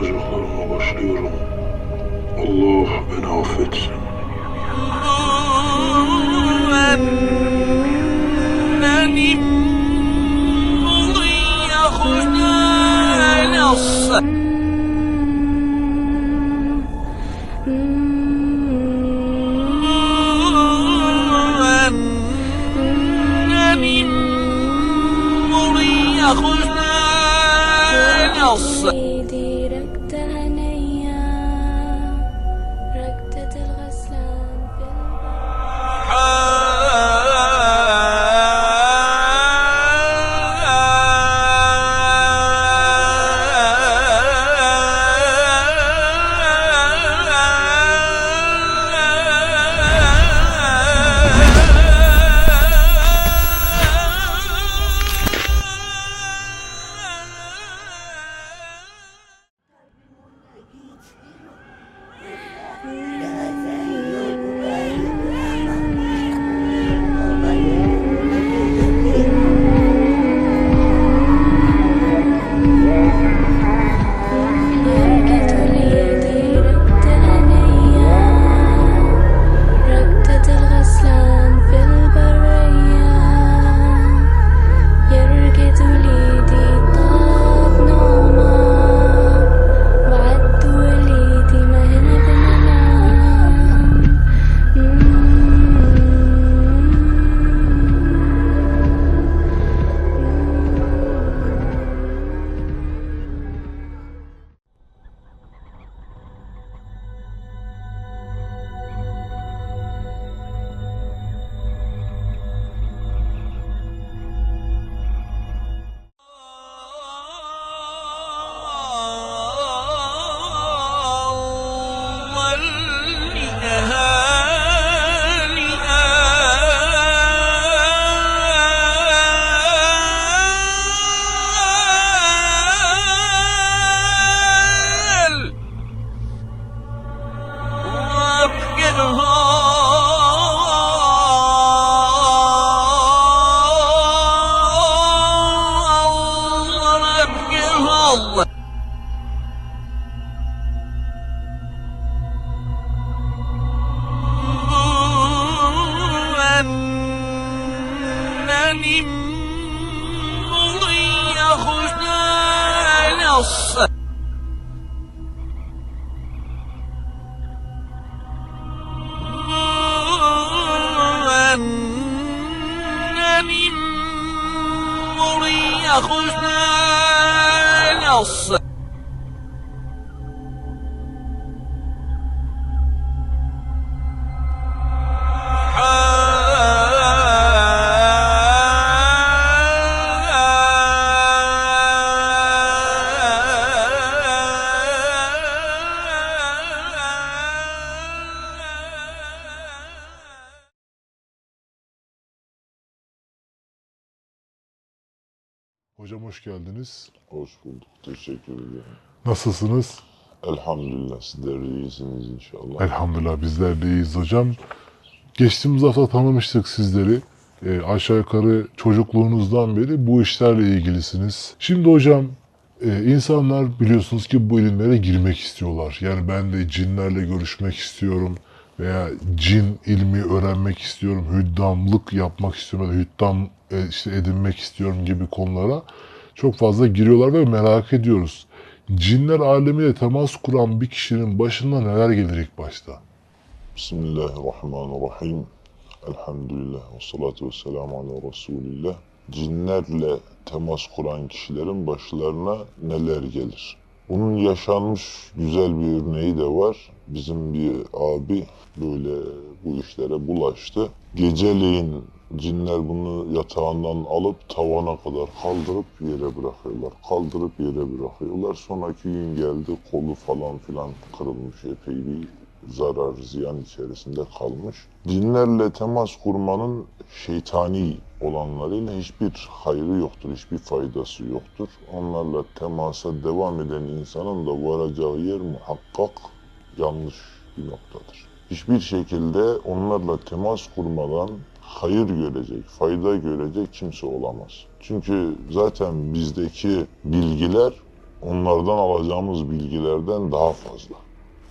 anlatacaklarıma başlıyorum. Allah beni affetsin. Hoş geldiniz. Hoş bulduk. Teşekkür ederim. Geçtiğimiz hafta tanımıştık sizleri. E, aşağı yukarı çocukluğunuzdan beri bu işlerle ilgilisiniz. Şimdi hocam e, insanlar biliyorsunuz ki bu ilimlere girmek istiyorlar. Yani ben de cinlerle görüşmek istiyorum veya cin ilmi öğrenmek istiyorum, hüddamlık yapmak istiyorum ya da hüddam e, işte edinmek istiyorum gibi konulara çok fazla giriyorlar ve merak ediyoruz. Cinler alemiyle temas kuran bir kişinin başına neler gelir ilk başta? Bismillahirrahmanirrahim. Elhamdülillah ve salatu ve selamu ala Resulillah. Cinlerle temas kuran kişilerin başlarına neler gelir? Bunun yaşanmış güzel bir örneği de var. Bizim bir abi böyle bu işlere bulaştı. Geceleyin cinler bunu yatağından alıp tavana kadar kaldırıp yere bırakıyorlar. Kaldırıp yere bırakıyorlar. Sonraki gün geldi kolu falan filan kırılmış epey bir zarar, ziyan içerisinde kalmış. Cinlerle temas kurmanın şeytani olanlarıyla hiçbir hayrı yoktur, hiçbir faydası yoktur. Onlarla temasa devam eden insanın da varacağı yer muhakkak yanlış bir noktadır. Hiçbir şekilde onlarla temas kurmadan hayır görecek, fayda görecek kimse olamaz. Çünkü zaten bizdeki bilgiler onlardan alacağımız bilgilerden daha fazla.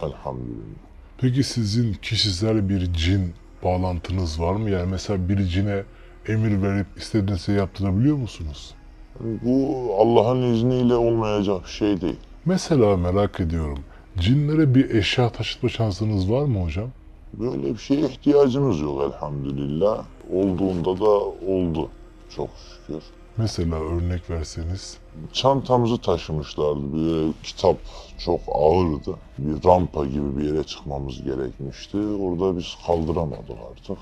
Elhamdülillah. Peki sizin kişisel bir cin bağlantınız var mı? Yani mesela bir cine emir verip istediğinizi yaptırabiliyor musunuz? Bu Allah'ın izniyle olmayacak şey değil. Mesela merak ediyorum. Cinlere bir eşya taşıtma şansınız var mı hocam? Böyle bir şeye ihtiyacımız yok elhamdülillah. Olduğunda da oldu çok şükür. Mesela örnek verseniz. Çantamızı taşımışlardı. Böyle kitap çok ağırdı. Bir rampa gibi bir yere çıkmamız gerekmişti. Orada biz kaldıramadık artık.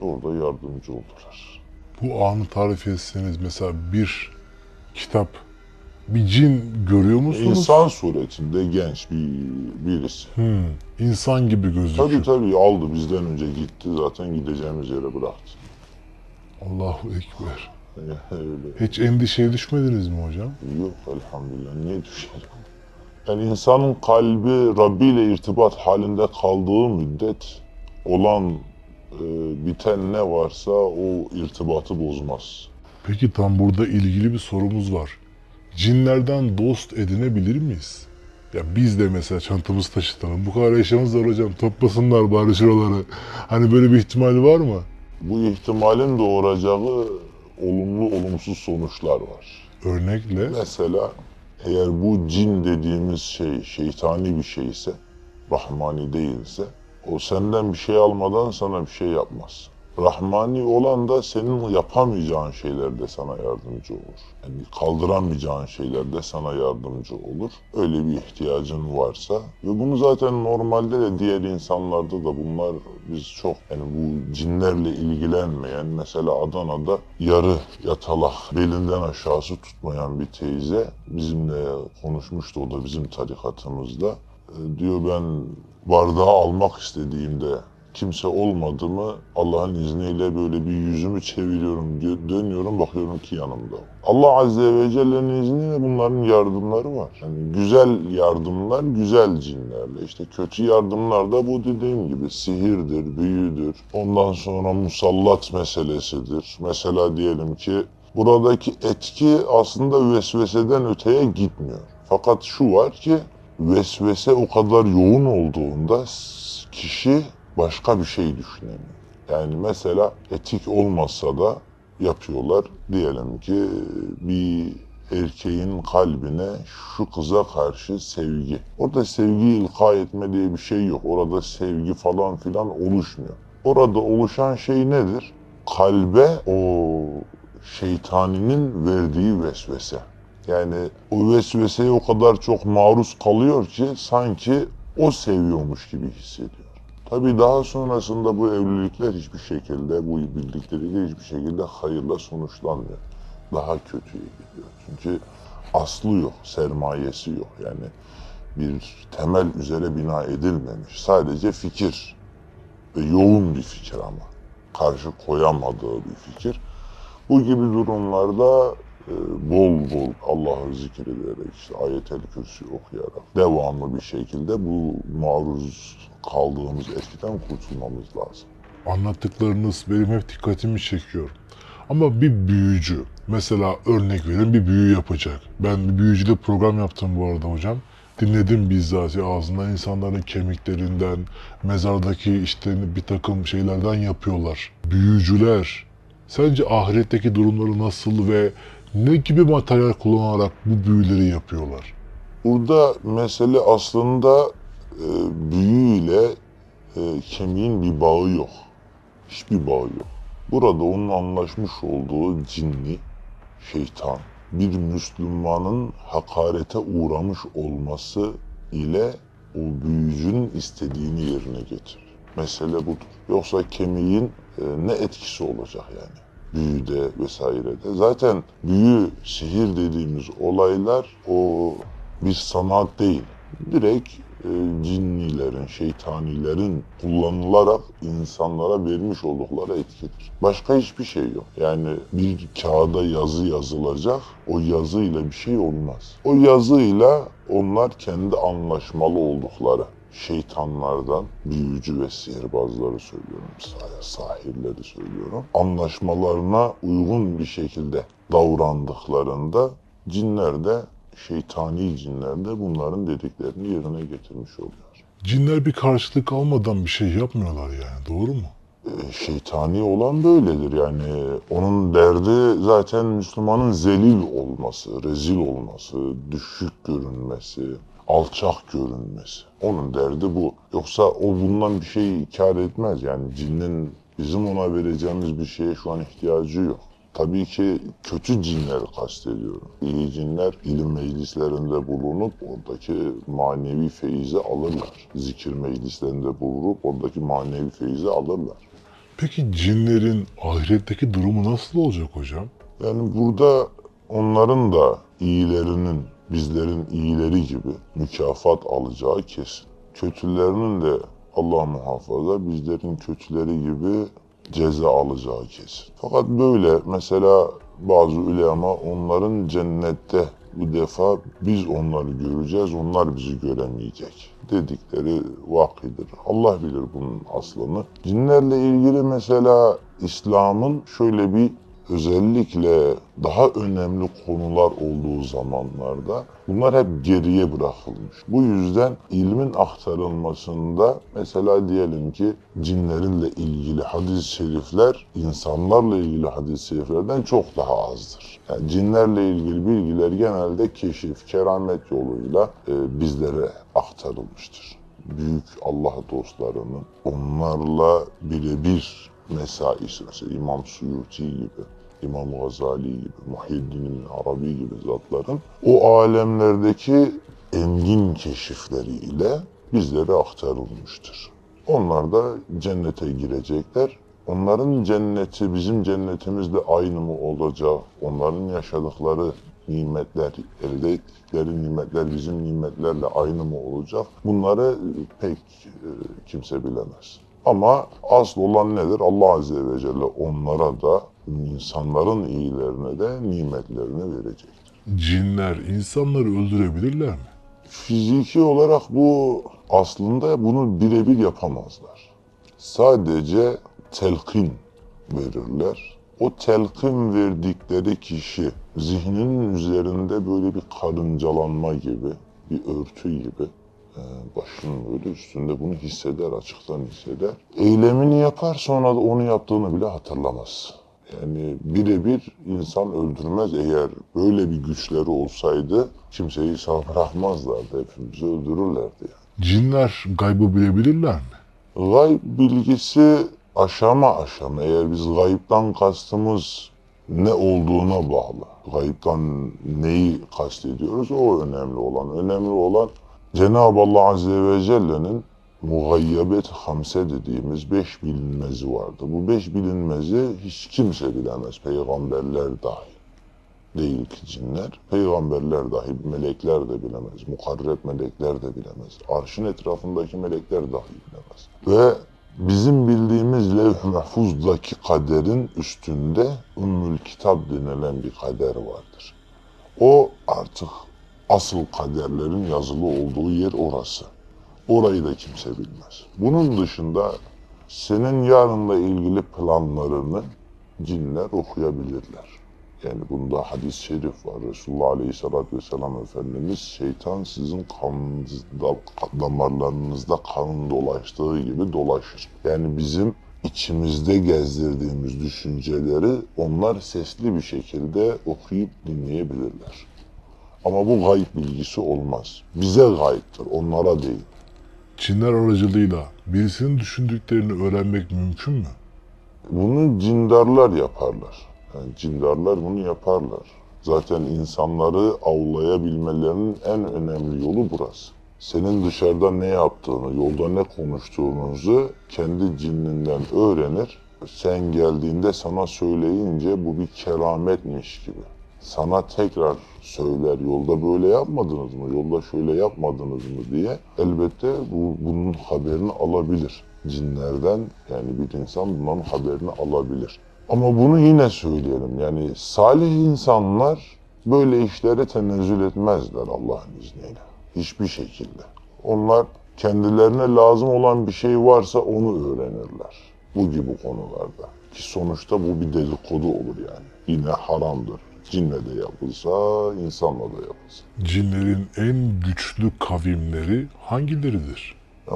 Orada yardımcı oldular. Bu anı tarif etseniz mesela bir kitap, bir cin görüyor musunuz? İnsan suretinde genç bir birisi. Hmm, insan gibi gözüküyor. Tabii tabii aldı bizden önce gitti zaten gideceğimiz yere bıraktı. Allahu Ekber. Öyle. Hiç endişeye düşmediniz mi hocam? Yok elhamdülillah niye düşerim? Yani insanın kalbi Rabbi ile irtibat halinde kaldığı müddet olan e, biten ne varsa o irtibatı bozmaz. Peki tam burada ilgili bir sorumuz var. Cinlerden dost edinebilir miyiz? Ya biz de mesela çantamızı taşıtalım. Bu kadar eşyamız var hocam. Toplasınlar bari şuraları. Hani böyle bir ihtimal var mı? Bu ihtimalin doğuracağı olumlu olumsuz sonuçlar var. Örnekle. Mesela eğer bu cin dediğimiz şey şeytani bir şeyse, rahmani değilse, o senden bir şey almadan sana bir şey yapmaz. Rahmani olan da senin yapamayacağın şeylerde sana yardımcı olur. Yani kaldıramayacağın şeylerde sana yardımcı olur. Öyle bir ihtiyacın varsa ve bunu zaten normalde de diğer insanlarda da bunlar biz çok yani bu cinlerle ilgilenmeyen mesela Adana'da yarı yatalak belinden aşağısı tutmayan bir teyze bizimle konuşmuştu o da bizim tarikatımızda. E, diyor ben bardağı almak istediğimde kimse olmadı mı Allah'ın izniyle böyle bir yüzümü çeviriyorum, dö- dönüyorum bakıyorum ki yanımda. Allah Azze ve Celle'nin izniyle bunların yardımları var. Yani güzel yardımlar güzel cinlerle. İşte kötü yardımlar da bu dediğim gibi sihirdir, büyüdür. Ondan sonra musallat meselesidir. Mesela diyelim ki buradaki etki aslında vesveseden öteye gitmiyor. Fakat şu var ki vesvese o kadar yoğun olduğunda kişi başka bir şey düşünemiyor. Yani mesela etik olmasa da yapıyorlar. Diyelim ki bir erkeğin kalbine şu kıza karşı sevgi. Orada sevgi ilka etme diye bir şey yok. Orada sevgi falan filan oluşmuyor. Orada oluşan şey nedir? Kalbe o şeytaninin verdiği vesvese. Yani o vesveseye o kadar çok maruz kalıyor ki sanki o seviyormuş gibi hissediyor. Tabii daha sonrasında bu evlilikler hiçbir şekilde, bu birlikteliği hiçbir şekilde hayırla sonuçlanmıyor. Daha kötüye gidiyor. Çünkü aslı yok, sermayesi yok. Yani bir temel üzere bina edilmemiş. Sadece fikir ve yoğun bir fikir ama. Karşı koyamadığı bir fikir. Bu gibi durumlarda bol bol Allah'ı zikrederek, işte ayet-el kürsü okuyarak devamlı bir şekilde bu maruz kaldığımız etkiden kurtulmamız lazım. Anlattıklarınız benim hep dikkatimi çekiyor. Ama bir büyücü, mesela örnek verin bir büyü yapacak. Ben bir büyücüyle program yaptım bu arada hocam. Dinledim bizzat ağzından insanların kemiklerinden, mezardaki işte bir takım şeylerden yapıyorlar. Büyücüler, sence ahiretteki durumları nasıl ve ne gibi materyal kullanarak bu büyüleri yapıyorlar? Burada mesele aslında e, büyüyle e, kemiğin bir bağı yok. Hiçbir bağı yok. Burada onun anlaşmış olduğu cinni, şeytan, bir Müslümanın hakarete uğramış olması ile o büyücünün istediğini yerine getirir. Mesele budur. Yoksa kemiğin e, ne etkisi olacak yani? Büyüde vesairede. Zaten büyü, sihir dediğimiz olaylar o bir sanat değil. Direkt e, cinnilerin, şeytanilerin kullanılarak insanlara vermiş oldukları etkidir. Başka hiçbir şey yok. Yani bir kağıda yazı yazılacak, o yazıyla bir şey olmaz. O yazıyla onlar kendi anlaşmalı oldukları şeytanlardan, büyücü ve sihirbazları söylüyorum, sah- sahirleri söylüyorum. Anlaşmalarına uygun bir şekilde davrandıklarında cinler de şeytani cinler de bunların dediklerini yerine getirmiş oluyor. Cinler bir karşılık almadan bir şey yapmıyorlar yani doğru mu? E, Şeytani olan böyledir yani onun derdi zaten Müslümanın zelil olması, rezil olması, düşük görünmesi, alçak görünmesi. Onun derdi bu. Yoksa o bundan bir şey kar etmez yani cinnin bizim ona vereceğimiz bir şeye şu an ihtiyacı yok. Tabii ki kötü cinleri kastediyorum. İyi cinler ilim meclislerinde bulunup oradaki manevi feyizi alırlar. Zikir meclislerinde bulunup oradaki manevi feyizi alırlar. Peki cinlerin ahiretteki durumu nasıl olacak hocam? Yani burada onların da iyilerinin, bizlerin iyileri gibi mükafat alacağı kesin. Kötülerinin de Allah muhafaza bizlerin kötüleri gibi ceza alacağı kesin. Fakat böyle mesela bazı ulema onların cennette bu defa biz onları göreceğiz, onlar bizi göremeyecek dedikleri vakidir. Allah bilir bunun aslını. Cinlerle ilgili mesela İslam'ın şöyle bir özellikle daha önemli konular olduğu zamanlarda bunlar hep geriye bırakılmış. Bu yüzden ilmin aktarılmasında mesela diyelim ki cinlerinle ilgili hadis-i şerifler insanlarla ilgili hadis-i şeriflerden çok daha azdır. Yani cinlerle ilgili bilgiler genelde keşif, keramet yoluyla e, bizlere aktarılmıştır. Büyük Allah dostlarının onlarla birebir mesaisi mesela İmam Suyuti gibi, İmam Gazali gibi, Muhyiddin Arabi gibi zatların o alemlerdeki engin keşifleriyle bizlere aktarılmıştır. Onlar da cennete girecekler. Onların cenneti bizim cennetimizle aynı mı olacak? Onların yaşadıkları nimetler, elde ettikleri nimetler bizim nimetlerle aynı mı olacak? Bunları pek e, kimse bilemez. Ama asıl olan nedir? Allah Azze ve Celle onlara da insanların iyilerine de nimetlerini verecektir. Cinler insanları öldürebilirler mi? Fiziki olarak bu aslında bunu birebir yapamazlar. Sadece telkin verirler. O telkin verdikleri kişi zihninin üzerinde böyle bir karıncalanma gibi, bir örtü gibi e, başının böyle üstünde bunu hisseder, açıktan hisseder. Eylemini yapar sonra da onu yaptığını bile hatırlamaz. Yani birebir insan öldürmez eğer böyle bir güçleri olsaydı kimseyi sağ bırakmazlardı, hepimizi öldürürlerdi yani. Cinler gaybı bilebilirler mi? Gayb bilgisi aşama aşama. Eğer biz gayiptan kastımız ne olduğuna bağlı. Gayiptan neyi kastediyoruz o önemli olan. Önemli olan Cenab-ı Allah Azze ve Celle'nin mugayyebet hamse dediğimiz beş bilinmezi vardı. Bu beş bilinmezi hiç kimse bilemez. Peygamberler dahil. Değil ki cinler. Peygamberler dahil, melekler de bilemez. Mukarreb melekler de bilemez. Arşın etrafındaki melekler dahi bilemez. Ve bizim bildiğimiz levh-i mahfuzdaki kaderin üstünde Ümmül Kitap denilen bir kader vardır. O artık asıl kaderlerin yazılı olduğu yer orası. Orayı da kimse bilmez. Bunun dışında senin yarınla ilgili planlarını cinler okuyabilirler. Yani bunda hadis-i şerif var. Resulullah Aleyhisselatü Vesselam Efendimiz şeytan sizin kanınızda, damarlarınızda kanın dolaştığı gibi dolaşır. Yani bizim içimizde gezdirdiğimiz düşünceleri onlar sesli bir şekilde okuyup dinleyebilirler. Ama bu gayb bilgisi olmaz. Bize gayiptir, onlara değil. Cinler aracılığıyla birisinin düşündüklerini öğrenmek mümkün mü? Bunu cindarlar yaparlar. Yani cindarlar bunu yaparlar. Zaten insanları avlayabilmelerinin en önemli yolu burası. Senin dışarıda ne yaptığını, yolda ne konuştuğunuzu kendi cinninden öğrenir. Sen geldiğinde sana söyleyince bu bir kerametmiş gibi. Sana tekrar söyler yolda böyle yapmadınız mı, yolda şöyle yapmadınız mı diye elbette bu, bunun haberini alabilir. Cinlerden yani bir insan bunun haberini alabilir. Ama bunu yine söyleyelim yani salih insanlar böyle işlere tenezzül etmezler Allah'ın izniyle. Hiçbir şekilde. Onlar kendilerine lazım olan bir şey varsa onu öğrenirler. Bu gibi konularda. Ki sonuçta bu bir dedikodu olur yani. Yine haramdır. Cinle de yapılsa, insanla da yapılsa. Cinlerin en güçlü kavimleri hangileridir?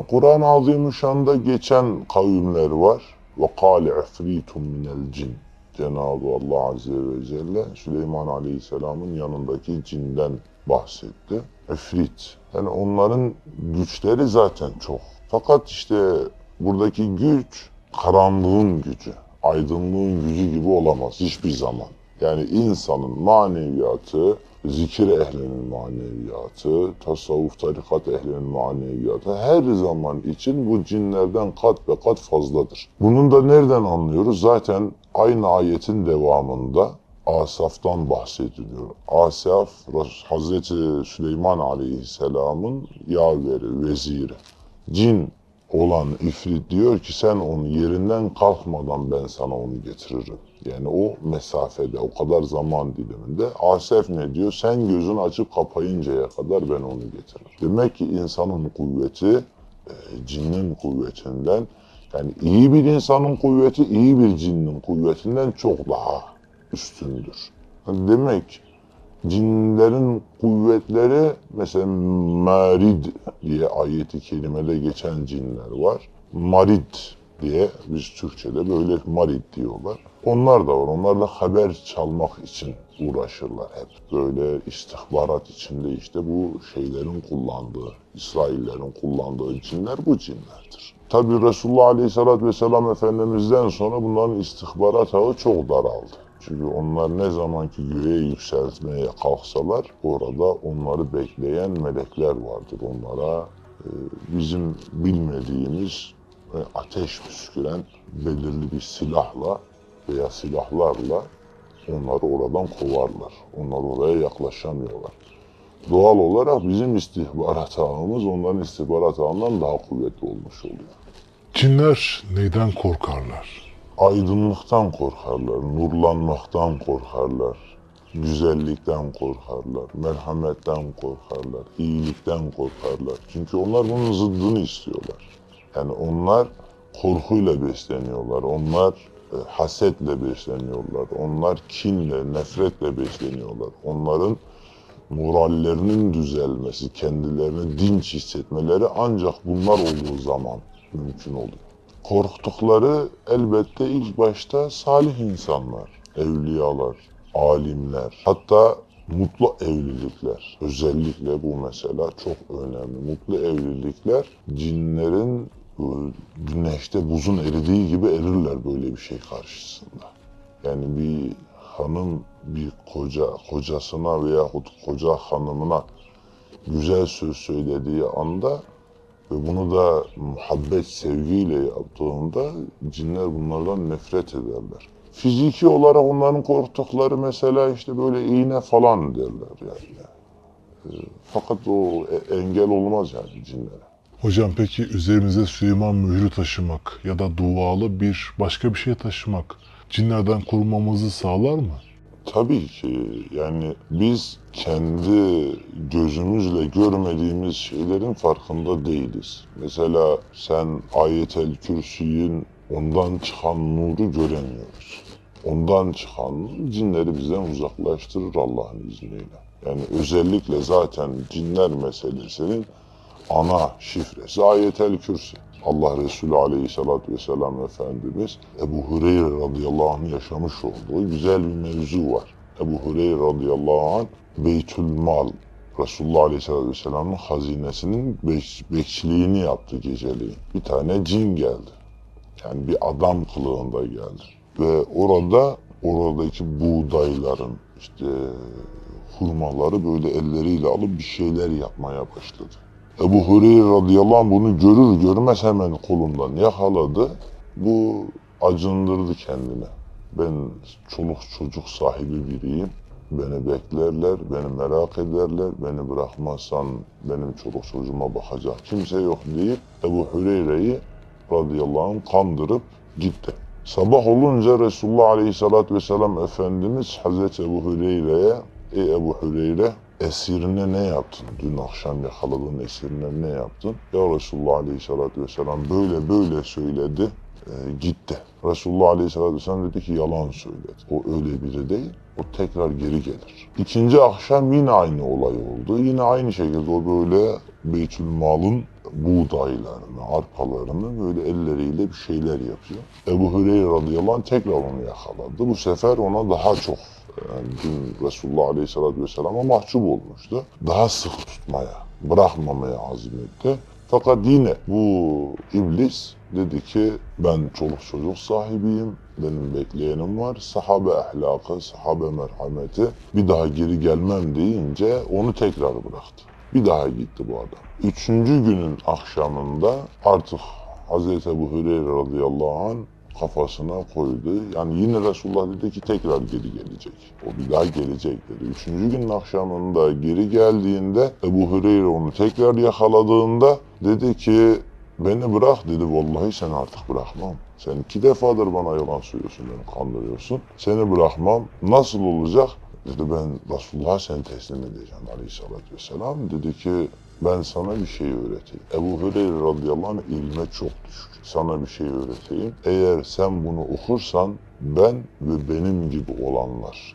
Kur'an-ı Azimüşşan'da geçen kavimler var. Ve kâle ifritun minel cin. Cenab-ı Allah Azze ve Celle Süleyman Aleyhisselam'ın yanındaki cinden bahsetti. Efrit. Yani onların güçleri zaten çok. Fakat işte buradaki güç karanlığın gücü, aydınlığın gücü gibi olamaz hiçbir zaman. Yani insanın maneviyatı, zikir ehlinin maneviyatı, tasavvuf tarikat ehlinin maneviyatı her zaman için bu cinlerden kat ve kat fazladır. Bunun da nereden anlıyoruz? Zaten aynı ayetin devamında Asaf'tan bahsediliyor. Asaf, Hazreti Süleyman Aleyhisselam'ın yaveri, veziri. Cin olan ifrit diyor ki sen onu yerinden kalkmadan ben sana onu getiririm. Yani o mesafede, o kadar zaman diliminde. Asef ne diyor? Sen gözünü açıp kapayıncaya kadar ben onu getiririm. Demek ki insanın kuvveti e, cinnin kuvvetinden, yani iyi bir insanın kuvveti iyi bir cinnin kuvvetinden çok daha üstündür. Demek cinlerin kuvvetleri mesela marid diye ayeti kerimede geçen cinler var. Marid diye biz Türkçe'de böyle marid diyorlar. Onlar da var. Onlar da haber çalmak için uğraşırlar hep. Böyle istihbarat içinde işte bu şeylerin kullandığı, İsraillerin kullandığı cinler bu cinlerdir. Tabi Resulullah Aleyhisselatü Vesselam Efendimiz'den sonra bunların istihbarat ağı çok daraldı. Çünkü onlar ne zaman ki göğe yükseltmeye kalksalar orada onları bekleyen melekler vardır. Onlara e, bizim bilmediğimiz ateş püsküren belirli bir silahla veya silahlarla onları oradan kovarlar. Onlar oraya yaklaşamıyorlar. Doğal olarak bizim istihbarat ağımız onların istihbarat ağından daha kuvvetli olmuş oluyor. Cinler neyden korkarlar? aydınlıktan korkarlar, nurlanmaktan korkarlar, güzellikten korkarlar, merhametten korkarlar, iyilikten korkarlar. Çünkü onlar bunun zıddını istiyorlar. Yani onlar korkuyla besleniyorlar, onlar e, hasetle besleniyorlar, onlar kinle, nefretle besleniyorlar. Onların morallerinin düzelmesi, kendilerini dinç hissetmeleri ancak bunlar olduğu zaman mümkün oluyor. Korktukları elbette ilk başta salih insanlar, evliyalar, alimler, hatta mutlu evlilikler. Özellikle bu mesela çok önemli. Mutlu evlilikler cinlerin güneşte buzun eridiği gibi erirler böyle bir şey karşısında. Yani bir hanım bir koca kocasına veyahut koca hanımına güzel söz söylediği anda ve bunu da muhabbet, sevgiyle yaptığında cinler bunlardan nefret ederler. Fiziki olarak onların korktukları mesela işte böyle iğne falan derler yani. Ee, Fakat o e- engel olmaz yani cinlere. Hocam peki üzerimize Süleyman mührü taşımak ya da dualı bir başka bir şey taşımak cinlerden korunmamızı sağlar mı? Tabii ki yani biz kendi gözümüzle görmediğimiz şeylerin farkında değiliz. Mesela sen ayetel kürsüyün ondan çıkan nuru göremiyoruz. Ondan çıkan cinleri bizden uzaklaştırır Allah'ın izniyle. Yani özellikle zaten cinler meselesinin ana şifresi ayetel kürsü. Allah Resulü Aleyhisselatü Vesselam Efendimiz Ebu Hureyre radıyallahu anh yaşamış olduğu güzel bir mevzu var. Ebu Hureyre radıyallahu anh Beytül Mal Resulullah Aleyhisselatü Vesselam'ın hazinesinin bek- bekçiliğini yaptı geceliğin. Bir tane cin geldi. Yani bir adam kılığında geldi. Ve orada oradaki buğdayların işte hurmaları böyle elleriyle alıp bir şeyler yapmaya başladı. Ebu Hureyre radıyallahu anh bunu görür görmez hemen kolundan yakaladı. Bu acındırdı kendine. Ben çoluk çocuk sahibi biriyim. Beni beklerler, beni merak ederler. Beni bırakmazsan benim çoluk çocuğuma bakacak kimse yok deyip Ebu Hureyre'yi radıyallahu anh kandırıp gitti. Sabah olunca Resulullah aleyhissalatü vesselam Efendimiz Hazreti Ebu Hureyre'ye Ey Ebu Hureyre esirine ne yaptın? Dün akşam yakaladığın esirine ne yaptın? Ya Resulullah Aleyhisselatü Vesselam böyle böyle söyledi. e, gitti. Resulullah Aleyhisselatü Vesselam dedi ki yalan söyledi. O öyle biri değil. O tekrar geri gelir. İkinci akşam yine aynı olay oldu. Yine aynı şekilde o böyle Beytül Mal'ın buğdaylarını, arpalarını böyle elleriyle bir şeyler yapıyor. Ebu Hureyre radıyallahu anh tekrar onu yakaladı. Bu sefer ona daha çok yani dün Resulullah Aleyhisselatü Vesselam'a mahcup olmuştu. Daha sık tutmaya, bırakmamaya azmetti. Fakat yine bu iblis dedi ki ben çoluk çocuk sahibiyim, benim bekleyenim var. Sahabe ahlakı, sahabe merhameti bir daha geri gelmem deyince onu tekrar bıraktı. Bir daha gitti bu adam. Üçüncü günün akşamında artık Hazreti Ebu Hureyre radıyallahu anh kafasına koydu. Yani yine Resulullah dedi ki tekrar geri gelecek. O bir daha gelecek dedi. Üçüncü günün akşamında geri geldiğinde Ebu Hureyre onu tekrar yakaladığında dedi ki beni bırak dedi. Vallahi seni artık bırakmam. Sen iki defadır bana yalan söylüyorsun, beni kandırıyorsun. Seni bırakmam. Nasıl olacak? Dedi ben Resulullah'a seni teslim edeceğim aleyhissalatü vesselam. Dedi ki ben sana bir şey öğreteyim. Ebu Hureyre radıyallahu anh ilme çok düşük. Sana bir şey öğreteyim. Eğer sen bunu okursan ben ve benim gibi olanlar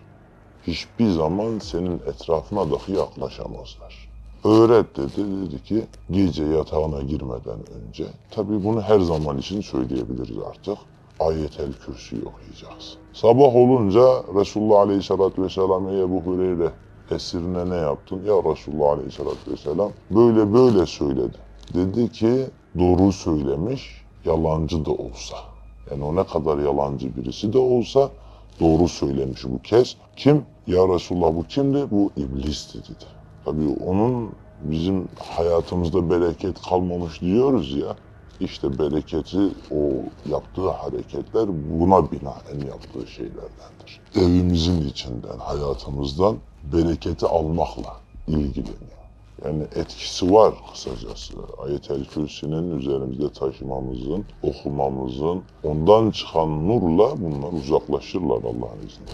hiçbir zaman senin etrafına dahi yaklaşamazlar. Öğret dedi. Dedi ki gece yatağına girmeden önce. Tabii bunu her zaman için söyleyebiliriz artık. Ayetel Kürsü'yü okuyacağız. Sabah olunca Resulullah Aleyhisselatü Vesselam ey Ebu Hureyre esirine ne yaptın? Ya Resulullah Aleyhisselatü Vesselam böyle böyle söyledi. Dedi ki doğru söylemiş yalancı da olsa. Yani o ne kadar yalancı birisi de olsa doğru söylemiş bu kez. Kim? Ya Resulullah bu kimdi? Bu iblisti dedi. Tabii onun bizim hayatımızda bereket kalmamış diyoruz ya. İşte bereketi o yaptığı hareketler buna binaen yaptığı şeylerdendir. Evimizin içinden, hayatımızdan bereketi almakla ilgileniyor. Yani etkisi var kısacası. Ayet-el Kürsi'nin üzerimizde taşımamızın, okumamızın, ondan çıkan nurla bunlar uzaklaşırlar Allah'ın izniyle.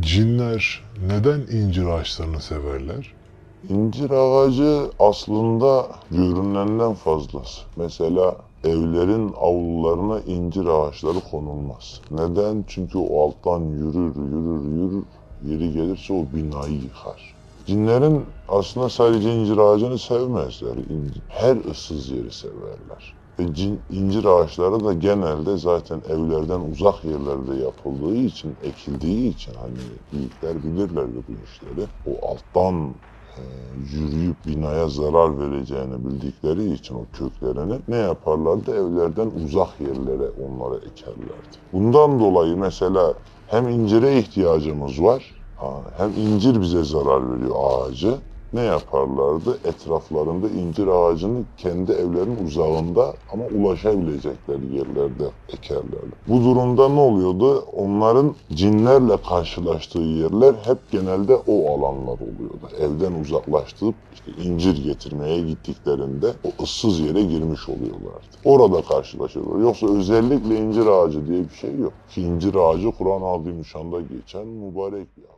Cinler neden incir ağaçlarını severler? İncir ağacı aslında görünenden fazlası. Mesela evlerin avlularına incir ağaçları konulmaz. Neden? Çünkü o alttan yürür, yürür, yürür. Yeri gelirse o binayı yıkar. Cinlerin aslında sadece incir ağacını sevmezler. Her ıssız yeri severler. Ve cin, incir ağaçları da genelde zaten evlerden uzak yerlerde yapıldığı için, ekildiği için hani büyükler bilirlerdi bu işleri. O alttan e, yürüyüp binaya zarar vereceğini bildikleri için o köklerini ne yaparlardı? Evlerden uzak yerlere onları ekerlerdi. Bundan dolayı mesela hem incire ihtiyacımız var, hem incir bize zarar veriyor ağacı. ne yaparlardı? Etraflarında incir ağacının kendi evlerinin uzağında ama ulaşabilecekleri yerlerde ekerlerdi. Bu durumda ne oluyordu? Onların cinlerle karşılaştığı yerler hep genelde o alanlar oluyordu. Evden uzaklaştırıp işte incir getirmeye gittiklerinde o ıssız yere girmiş oluyorlardı. Orada karşılaşıyorlar. Yoksa özellikle incir ağacı diye bir şey yok. Ki incir ağacı Kur'an-ı Azimüşşan'da geçen mübarek bir ağaç.